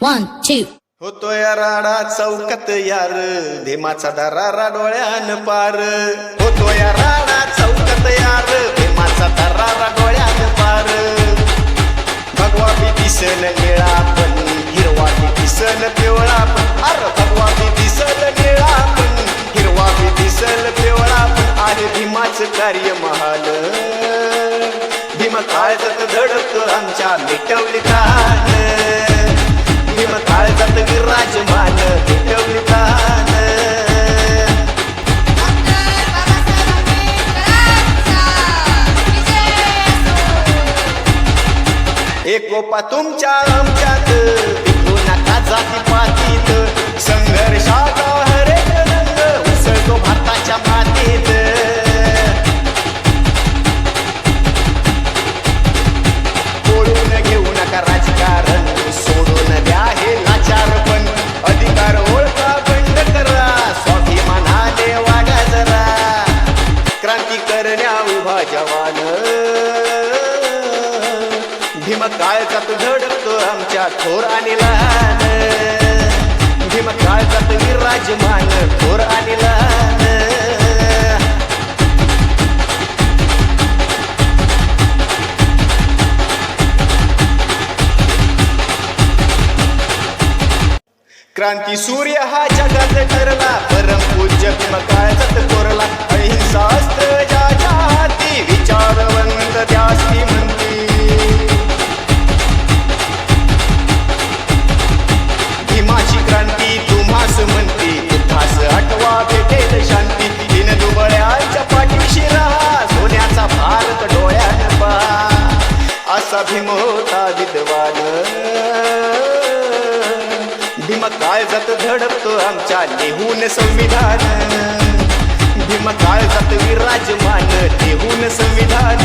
One, two. होतोय राडा चौकात यार. भीमाचा दरारा डोळ्यान पार. होतोय राडा चौकात यार. भीमाचा दरारा डोळ्यान पार. भगवा बी दिसल निळा पण हिरवा बी दिसल पिवळा पण. अर भगवा बी दिसल निळा पण हिरवा बी दिसल पिवळा पण. आहे भीमाचं कार्य महाल. भीम काळजत धडक आमच्या मिटवली कान एकोपा तुमच्या आमच्यात. भीम काळजात धडकतो आमच्या थोर आणि लहान. भीम काळजात विराजमान थोर आणि लहान. क्रांती सूर्य हा जगात ठरला. असा भीम होता विद्वान. भीम काळजात धडकतो आमच्या लिहून संविधान? भीम काळजात विराजमान लिहून संविधान?